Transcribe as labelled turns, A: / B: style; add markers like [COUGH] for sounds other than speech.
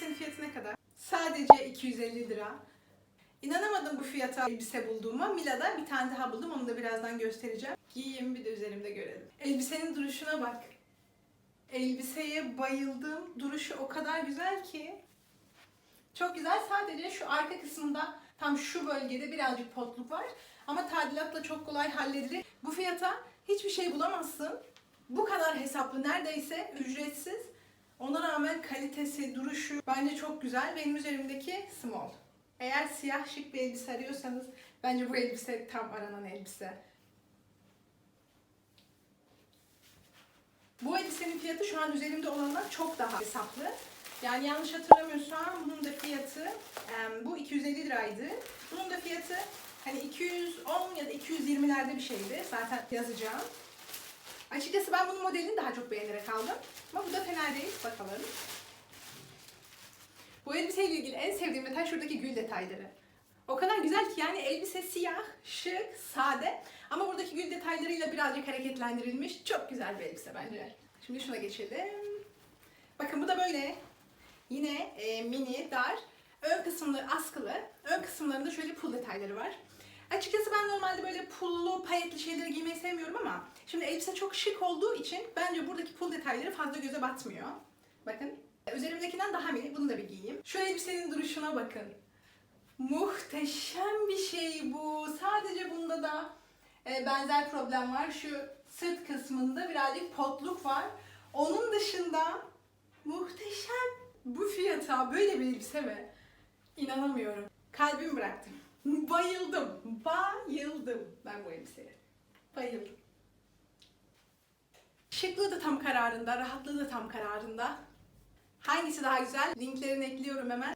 A: elbisenin fiyatı ne kadar? Sadece 250 lira. İnanamadım bu fiyata elbise bulduğuma. Mila'da bir tane daha buldum. Onu da birazdan göstereceğim. Giyeyim bir de üzerimde görelim. Elbisenin duruşuna bak. Elbiseye bayıldım. Duruşu o kadar güzel ki. Çok güzel. Sadece şu arka kısmında tam şu bölgede birazcık potluk var. Ama tadilatla çok kolay halledilir. Bu fiyata hiçbir şey bulamazsın. Bu kadar hesaplı neredeyse ücretsiz. Ona rağmen kalitesi, duruşu bence çok güzel. Benim üzerimdeki small. Eğer siyah şık bir elbise arıyorsanız bence bu elbise tam aranan elbise. Bu elbisenin fiyatı şu an üzerimde olandan çok daha hesaplı. Yani yanlış hatırlamıyorsam bunun da fiyatı bu 250 liraydı. Bunun da fiyatı hani 210 ya da 220'lerde bir şeydi. Zaten yazacağım. Açıkçası ben bunun modelini daha çok beğenerek aldım. Ama bu da fena değil. Bakalım. Bu elbiseyle ilgili en sevdiğim detay şuradaki gül detayları. O kadar güzel ki yani elbise siyah, şık, sade ama buradaki gül detaylarıyla birazcık hareketlendirilmiş. Çok güzel bir elbise bence. Şimdi şuna geçelim. Bakın bu da böyle. Yine e, mini, dar. Ön kısımları askılı. Ön kısımlarında şöyle pul detayları var. Açıkçası ben normalde böyle pullu, payetli şeyleri giymeyi sevmiyorum ama şimdi elbise çok şık olduğu için bence buradaki pul detayları fazla göze batmıyor. Bakın. Üzerimdekinden daha mini. Bunu da bir giyeyim. Şu elbisenin duruşuna bakın. Muhteşem bir şey bu. Sadece bunda da e, benzer problem var. Şu sırt kısmında birazcık potluk var. Onun dışında muhteşem. Bu fiyata böyle bir elbise mi? İnanamıyorum. Kalbimi bıraktım. [LAUGHS] Bayıldım. Bayıldım ben bu elbiseye. Bayıldım. Şıklığı da tam kararında, rahatlığı da tam kararında. Hangisi daha güzel? Linklerini ekliyorum hemen.